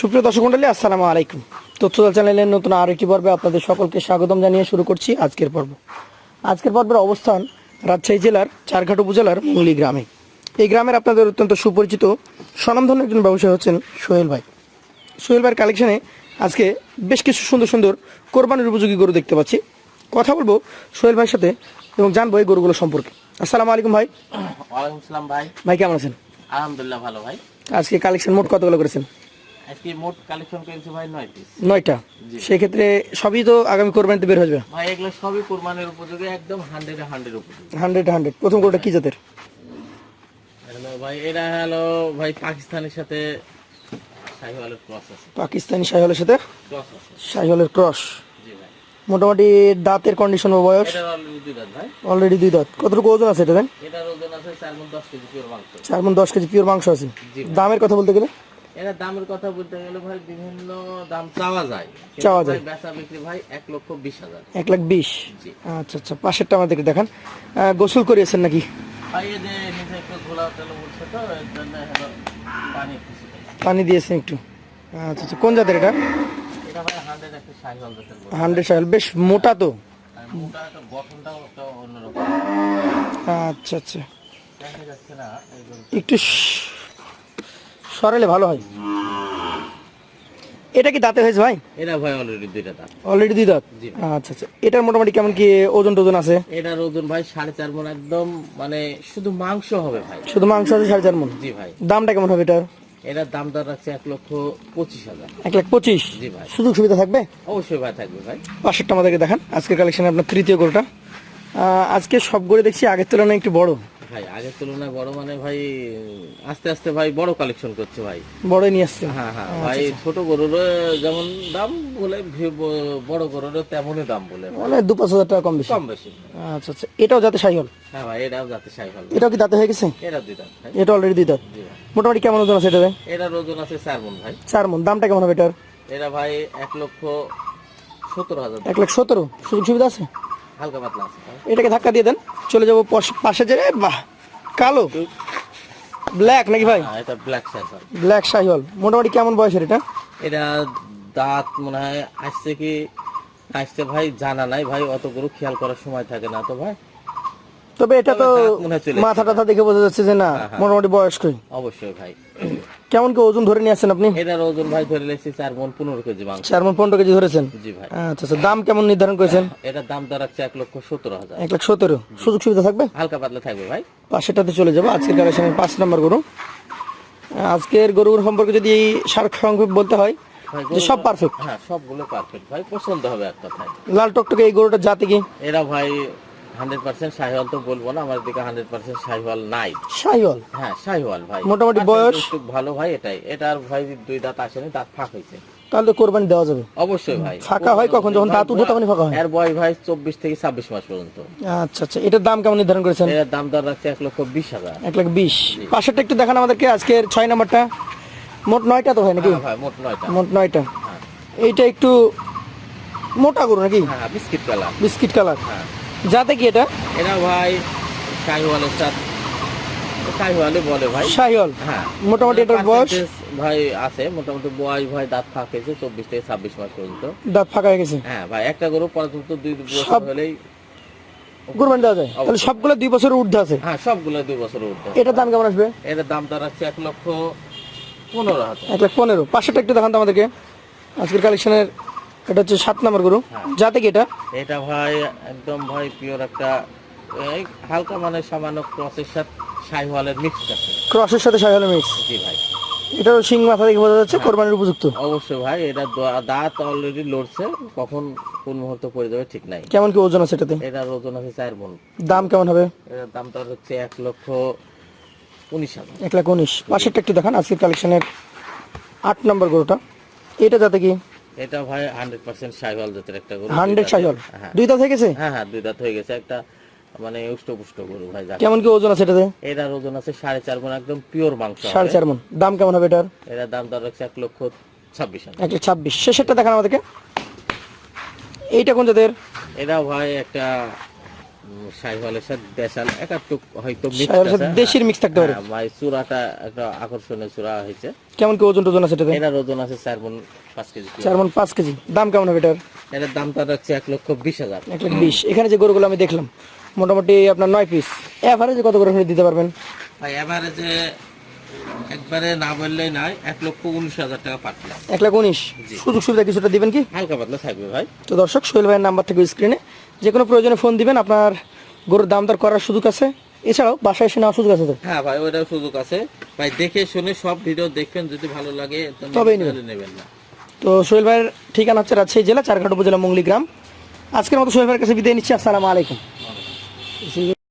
সুপ্রিয় দর্শক মন্ডলী আসসালামু আলাইকুম। তথ্যদল চ্যানেলের নতুন আর একটি পর্বে আপনাদের সকলকে স্বাগতম জানিয়ে শুরু করছি আজকের পর্ব। আজকের পর্বের অবস্থান রাজশাহী জেলার চারঘাট উপজেলার মুঙ্গলি গ্রামে। এই গ্রামের আপনাদের অত্যন্ত সুপরিচিত স্বনামধন্য একজন ব্যবসায়ী হচ্ছেন সোহেল ভাই। সোহেল ভাইয়ের কালেকশনে আজকে বেশ কিছু সুন্দর সুন্দর কোরবানির উপযোগী গরু দেখতে পাচ্ছি। কথা বলব সোহেল ভাইয়ের সাথে এবং জানব এই গরুগুলো সম্পর্কে। আসসালামু আলাইকুম ভাই। ওয়ালাইকুম সালাম ভাই। ভাই কেমন আছেন? আলহামদুলিল্লাহ ভালো ভাই। আজকে কালেকশন মোট কতগুলো করেছেন? আজকে মোট কালেকশন করেছি ভাই নয় পিস নয়টা? সেক্ষেত্রে সবই তো আগামী কোরবানিতে বের যাবে? ভাই এগুলো সবই কোরবানির উপযোগী একদম হান্ড্রেড হান্ড্রেড উপযোগী। হান্ড্রেড হান্ড্রেড প্রথম গরুটা কি জাতের? হ্যালো ভাই এরা হলো ভাই পাকিস্তানের সাথে শাহিওয়ালের ক্রস আছে। পাকিস্তানি শাহিওয়ালের সাথে? ক্রস আছে। শাহিওয়ালের ক্রস জি ভাই। মোটামুটি দাঁতের কন্ডিশন বা বয়স? অলরেডি দুই দাঁত ভাই। অলরেডি দুই দাঁত। কতটুকু ওজন আছে এটা দেন? এটার ওজন আছে চার মন দশ কেজি পিওর মাংস। চার মন দশ কেজি পিওর মাংস আছে। দামের কথা বলতে গেলে? এরা দামের কথা বলতে গেলে ভাই বিভিন্ন দাম চাওয়া যায়। চাওয়া যায়। বেচা বিক্রি ভাই এক লক্ষ বিশ হাজার। এক লাখ বিশ। আচ্ছা আচ্ছা পাশেরটা আমাদেরকে দেখান। গোসল করিয়েছেন নাকি? পানি পানি দিয়েছেন একটু। আচ্ছা আচ্ছা কোন জাতের এটা? হান্ড্রেড শাহিওয়াল বেশ মোটা তো। আচ্ছা আচ্ছা। একটু সরালে ভালো হয়। এটা কি দাঁতে হয়েছে ভাই? এটা ভাই অলরেডি দুইটা দাঁত। অলরেডি দুই দাঁত? আচ্ছা আচ্ছা। এটার মোটামুটি কেমন কি ওজন টোজন আছে? এটার ওজন ভাই সাড়ে চার মন একদম মানে শুধু মাংস হবে ভাই। শুধু মাংস আছে সাড়ে চার মন? জি ভাই। দামটা কেমন হবে এটার? এটার দাম দর রাখছে এক লক্ষ পঁচিশ হাজার। এক লাখ পঁচিশ? জি ভাই। সুযোগ সুবিধা থাকবে? অবশ্যই ভাই থাকবে ভাই। পাশেরটা আমাদেরকে দেখান। আজকের কালেকশনে আপনার তৃতীয় গরুটা। আজকে সব গরু দেখছি আগের তুলনায় একটু বড়। ভাই আগের তুলনায় বড় মানে ভাই আস্তে আস্তে ভাই বড় কালেকশন করছে ভাই। বড়ই নিয়ে আসছেন? হ্যাঁ হ্যাঁ ভাই ছোট গরুর যেমন দাম বলে বড় গরুর তেমনই দাম বলে মানে দু পাঁচ হাজার টাকা কম বেশি? কম বেশি। আচ্ছা আচ্ছা। এটাও যাতে সাইহল? হ্যাঁ ভাই এটাও যাতে সাই ভালো এটাও কি দাঁতে হয়ে গেছে? এরা দুই ভাই। এটা অলরেডি দুই দাঁত মোটামুটি কেমন ওজন আছে এটাতে? এটার ওজন আছে চার মন ভাই। চার মন। দামটা কেমন হবে এটার? এরা ভাই এক লক্ষ সতেরো হাজার এক লাখ সতেরো সুযোগ সুবিধা আছে? হালকা পাতলা আছে এটাকে ধাক্কা দিয়ে দেন। চলে যাব পাশে যে বাহ কালো। ব্ল্যাক নাকি ভাই? হ্যাঁ এটা ব্ল্যাক সাইফার ব্ল্যাক শাহিওয়াল। মোটামুটি কেমন বয়সের এটা? এটা দাঁত মনে হয় আসছে কি আসছে ভাই জানা নাই ভাই অত গরু খেয়াল করার সময় থাকে না তো ভাই। তবে এটা তো মনে হয় মাথা টাথা দেখে বোঝা যাচ্ছে যে না মোটামুটি বয়স্কই। অবশ্যই ভাই। কেমন কি ওজন ধরে নিয়ে আসছেন আপনি? এটার ওজন ভাই ধরে লেগেছে চার মন পনেরো কেজি মাংস। চার মন পনেরো কেজি ধরেছেন? জি ভাই। আচ্ছা আচ্ছা দাম কেমন নির্ধারণ করেছেন? এটার দাম দাঁড়াচ্ছে এক লক্ষ সতেরো হাজার। এক লাখ সতেরো। সুযোগ সুবিধা থাকবে? হালকা পাতলা থাকবে ভাই। পাশেরটাতে চলে যাব। আজকের কালেকশনের পাঁচ নম্বর গরু। আজকের গরুর সম্পর্কে যদি সার সংক্ষেপ বলতে হয় যে সব পারফেক্ট হ্যাঁ সবগুলো পারফেক্ট ভাই পছন্দ হবে এক কথায়। লাল টকটকে এই গরুটা জাতি কি? এরা ভাই হান্ড্রেড পার্সেন্ট শাহিওয়াল তো বলব না আমার দিকে হান্ড্রেড পার্সেন্ট শাহিওয়াল নাই। শাহিওয়াল? হ্যাঁ শাহিওয়াল ভাই। মোটামুটি বয়স? ভালো ভাই এটাই। এটার ভাই দুই দাঁত আসেনি দাঁত ফাঁক হয়েছে। তাহলে কোরবানি দেওয়া যাবে? অবশ্যই ভাই। ফাঁকা হয় কখন? যখন দাঁত উঠবে তখনই ফাঁকা হয়? এর বয়স ভাই চব্বিশ থেকে ছাব্বিশ মাস পর্যন্ত। আচ্ছা আচ্ছা। এটার দাম কেমন নির্ধারণ করেছেন? এর দাম দর রাখছে এক লক্ষ বিশ হাজার। এক লাখ বিশ। পাশেরটা একটু দেখান আমাদেরকে আজকের ছয় নম্বরটা। মোট নয়টা তো হয় নাকি? হ্যাঁ ভাই মোট নয়টা। মোট নয়টা। হ্যাঁ। এইটা একটু মোটা গরু নাকি? হ্যাঁ বিস্কিট কালার। Biscuit colour. হ্যাঁ। যাতে কি এটা? এরা ভাই শাহিওয়ালের সাথে শাহিওয়ালে বলে ভাই। শাহিওয়াল? হ্যাঁ। মোটামুটি এটার বয়স? ভাই আছে মোটামুটি বয়স ভাই দাঁত ফাঁক হয়েছে চব্বিশ থেকে ছাব্বিশ মাস পর্যন্ত। দাঁত ফাঁকা হয়ে গেছে? হ্যাঁ ভাই একটা গরু পর্যন্ত দুই বছর হলেই কোরবানি দেওয়া যায়? তাহলে সবগুলো দুই বছর ঊর্ধ্বে আছে? হ্যাঁ সবগুলো দুই বছর উঠবে এটার দাম কেমন আসবে? এর দাম রাখছে এক লক্ষ পনেরো হাজার। এক লাখ পনেরো। পাশেরটা একটু দেখান তো আমাদেরকে। আজকের কালেকশনের এটা হচ্ছে সাত নম্বর গরু। হ্যাঁ। যাতে কি এটা? এটা ভাই একদম ভাই পিওর একটা এই হালকা মানে সামান্য ক্রসের সাথে শাহিওয়ালের মিক্স আছে। ক্রসের সাথে শাহিওয়াল মিক্স জি ভাই। এটারও শিং মাথা দেখে বোঝা যাচ্ছে কোরবানির উপযুক্ত। অবশ্যই ভাই এটা দাঁত অলরেডি লড়ছে কখন কোন মুহূর্তে পড়ে যাবে ঠিক নাই। কেমন কি ওজন আছে এটাতে? এটার ওজন আছে চার মন দাম কেমন হবে? এটার দাম তার হচ্ছে এক লক্ষ উনিশ হাজার। এক লাখ উনিশ। পাশেরটা একটু দেখান আজকের কালেকশনের আট নম্বর গরুটা। এটা যাতে কি? এটা ভাই হান্ড্রেড পার্সেন্ট শাহিওয়াল জাতের একটা গরু। হান্ড্রেড দুই শাহিওয়াল? দাঁতের। হ্যাঁ। দুই দাঁত হয়ে গেছে? হ্যাঁ হ্যাঁ দুই দাঁত হয়ে গেছে। একটা মানে উষ্টপুষ্ট গরু ভাই কেমন কি ওজন আছে এটাতে? এটার ওজন আছে সাড়ে চার একদম পিওর মাংস হবে। সাড়ে চার দাম কেমন হবে এটার? এটার দাম দর রাখছে এক লক্ষ ছাব্বিশ হাজার। এক লাখ ছাব্বিশ। শেষেরটা দেখান আমাদেরকে। এইটা কোন জাতের? এটা ভাই একটা সাথে দেশাল হয়তো। দেশির মিক্স থাকতে পারে। হ্যাঁ, ভাই চূড়াটা একটা আকর্ষণীয় চূড়া হয়েছে। কেমন কি ওজন টোজন আছে এটার ওজন আছে চার মন পাঁচ কেজি। চার মন পাঁচ কেজি। দাম কেমন হবে এটার? এটার দামটা হচ্ছে এক লক্ষ বিশ হাজার। এক বিশ। এখানে যে গরুগুলো আমি দেখলাম মোটামুটি আপনার নয় পিস এভারেজে কত করে দিতে পারবেন? ভাই যে একবারে না বললেই নাই এক লক্ষ উনিশ হাজার টাকা পাঠলাম এক লাখ উনিশ। সুযোগ সুবিধা কিছুটা দিবেন কি? হালকা পাতলা থাকবে ভাই। তো দর্শক সোহেল ভাইয়ের নাম্বার থেকে স্ক্রিনে যে কোনো প্রয়োজনে ফোন দিবেন আপনার গরুর দাম দর করার সুযোগ আছে। এছাড়াও বাসায় এসে নেওয়ার সুযোগ আছে তো? হ্যাঁ ভাই ওটাও সুযোগ আছে। ভাই দেখে শুনে সব ভিডিও দেখবেন যদি ভালো লাগে তবে তবেই নেবেন। নেবেন। না। তো সোহেল ভাইয়ের ঠিকানা হচ্ছে রাজশাহী জেলা চারঘাট উপজেলা মঙ্গলি গ্রাম। আজকের মতো সোহেল ভাইয়ের কাছে বিদায় নিচ্ছি আসসালামু আলাইকুম।